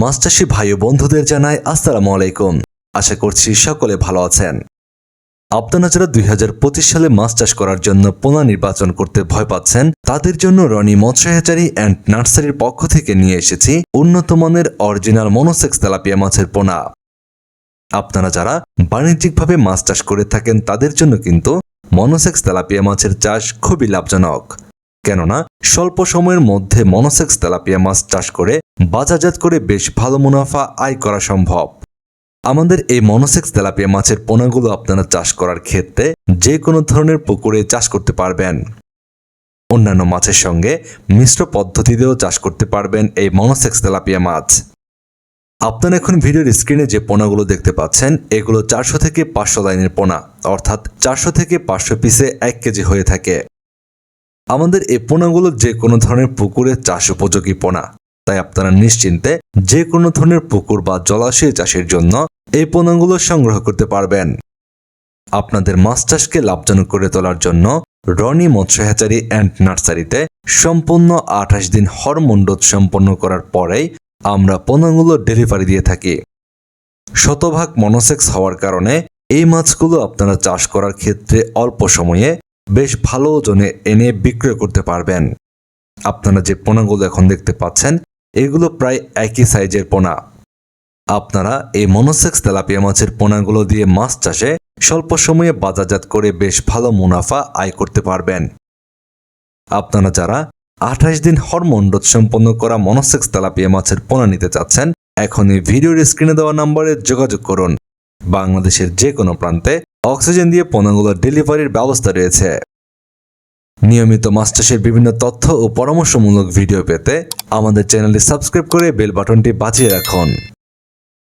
মাছ চাষি ভাই ও বন্ধুদের জানায় আসসালামু আলাইকুম। আশা করছি সকলে ভালো আছেন। আপনারা যারা দুই হাজার পঁচিশ সালে মাছ চাষ করার জন্য পোনা নির্বাচন করতে ভয় পাচ্ছেন, তাদের জন্য রনি মৎস্য হ্যাচারি অ্যান্ড নার্সারির পক্ষ থেকে নিয়ে এসেছি উন্নত মানের অরিজিনাল মনোসেক্স তেলাপিয়া মাছের পোনা। আপনারা যারা বাণিজ্যিকভাবে মাছ চাষ করে থাকেন, তাদের জন্য কিন্তু মনোসেক্স তেলাপিয়া মাছের চাষ খুবই লাভজনক। কেননা, স্বল্প সময়ের মধ্যে মনোসেক্স তেলাপিয়া মাছ চাষ করে বাজারজাত করে বেশ ভালো মুনাফা আয় করা সম্ভব। আমাদের এই মনোসেক্স তেলাপিয়া মাছের পোনাগুলো আপনারা চাষ করার ক্ষেত্রে যে কোনো ধরনের পুকুরে চাষ করতে পারবেন। অন্যান্য মাছের সঙ্গে মিশ্র পদ্ধতিতেও চাষ করতে পারবেন এই মনোসেক্স তেলাপিয়া মাছ। আপনারা এখন ভিডিওর স্ক্রিনে যে পোনাগুলো দেখতে পাচ্ছেন, এগুলো চারশো থেকে পাঁচশো লাইনের পোনা, অর্থাৎ চারশো থেকে পাঁচশো পিসে এক কেজি হয়ে থাকে। আমাদের এই পোনাগুলো যে কোনো ধরনের পুকুরে চাষ উপযোগী পোনা। তাই আপনারা নিশ্চিন্তে যে কোনো ধরনের পুকুর বা জলাশয় চাষের জন্য এই পোনাগুলো সংগ্রহ করতে পারবেন। আপনাদের মাছ চাষকে লাভজনক করে তোলার জন্য রনি মৎস্য হ্যাচারি অ্যান্ড নার্সারিতে সম্পূর্ণ আঠাশ দিন হরমোন সম্পন্ন করার পরেই আমরা পণ্যগুলো ডেলিভারি দিয়ে থাকি। শতভাগ মনোসেক্স হওয়ার কারণে এই মাছগুলো আপনারা চাষ করার ক্ষেত্রে অল্প সময়ে বেশ ভালো ওজনে এনে বিক্রয় করতে পারবেন। আপনারা যে পোনাগুলো এখন দেখতে পাচ্ছেন এগুলো প্রায় একই সাইজের পোনা। আপনারা এই মনোসেক্স তেলাপিয়া মাছের পোনাগুলো দিয়ে মাছ চাষে স্বল্প সময়ে বাজারজাত করে বেশ ভালো মুনাফা আয় করতে পারবেন। আপনারা যারা আঠাশ দিন হরমোন ডোজ সম্পন্ন করা মনোসেক্স তেলাপিয়া মাছের পোনা নিতে চাচ্ছেন, এখনই ভিডিওর স্ক্রিনে দেওয়া নম্বরে যোগাযোগ করুন। বাংলাদেশের যে কোনো প্রান্তে অক্সিজেন দিয়ে পোনাগুলোর ডেলিভারির ব্যবস্থা রয়েছে। নিয়মিত চাষের বিভিন্ন তথ্য ও পরামর্শমূলক ভিডিও পেতে আমাদের চ্যানেলটি সাবস্ক্রাইব করে বেল বাটনটি বাজিয়ে রাখুন।